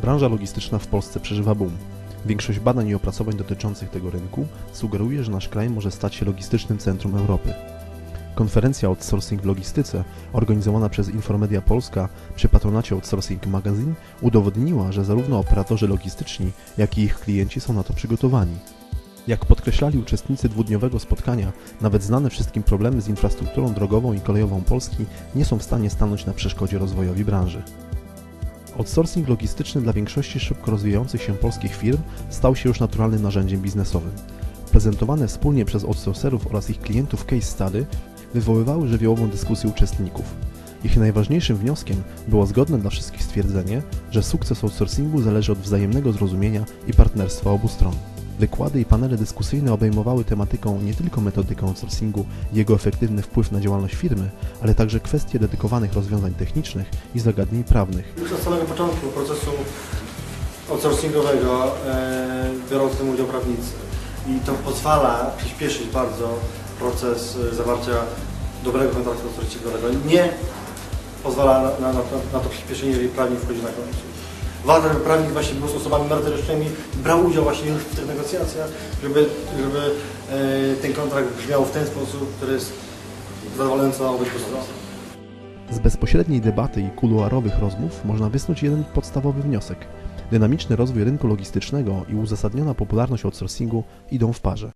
Branża logistyczna w Polsce przeżywa boom. Większość badań i opracowań dotyczących tego rynku sugeruje, że nasz kraj może stać się logistycznym centrum Europy. Konferencja Outsourcing w Logistyce, organizowana przez Informedia Polska przy patronacie Outsourcing Magazine, udowodniła, że zarówno operatorzy logistyczni, jak i ich klienci są na to przygotowani. Jak podkreślali uczestnicy dwudniowego spotkania, nawet znane wszystkim problemy z infrastrukturą drogową i kolejową Polski nie są w stanie stanąć na przeszkodzie rozwojowi branży. Outsourcing logistyczny dla większości szybko rozwijających się polskich firm stał się już naturalnym narzędziem biznesowym. Prezentowane wspólnie przez outsourcerów oraz ich klientów case study wywoływały żywiołową dyskusję uczestników. Ich najważniejszym wnioskiem było zgodne dla wszystkich stwierdzenie, że sukces outsourcingu zależy od wzajemnego zrozumienia i partnerstwa obu stron. Wykłady i panele dyskusyjne obejmowały tematyką nie tylko metodykę outsourcingu i jego efektywny wpływ na działalność firmy, ale także kwestie dedykowanych rozwiązań technicznych i zagadnień prawnych. Już od samego początku procesu outsourcingowego e, biorą w tym udział prawnicy i to pozwala przyspieszyć bardzo proces e, zawarcia dobrego kontraktu outsourcingowego. Nie pozwala na, na, na, to przyspieszenie, jeżeli prawnik wchodzi na końcu. Ważne, żeby prawnik właśnie był z osobami merytorycznymi, brał udział właśnie już w tych negocjacjach, żeby, żeby e, ten kontrakt brzmiał w ten sposób, który jest zadowalający dla obydwu stron. Z bezpośredniej debaty i kuluarowych rozmów można wysnuć jeden podstawowy wniosek. Dynamiczny rozwój rynku logistycznego i uzasadniona popularność outsourcingu idą w parze.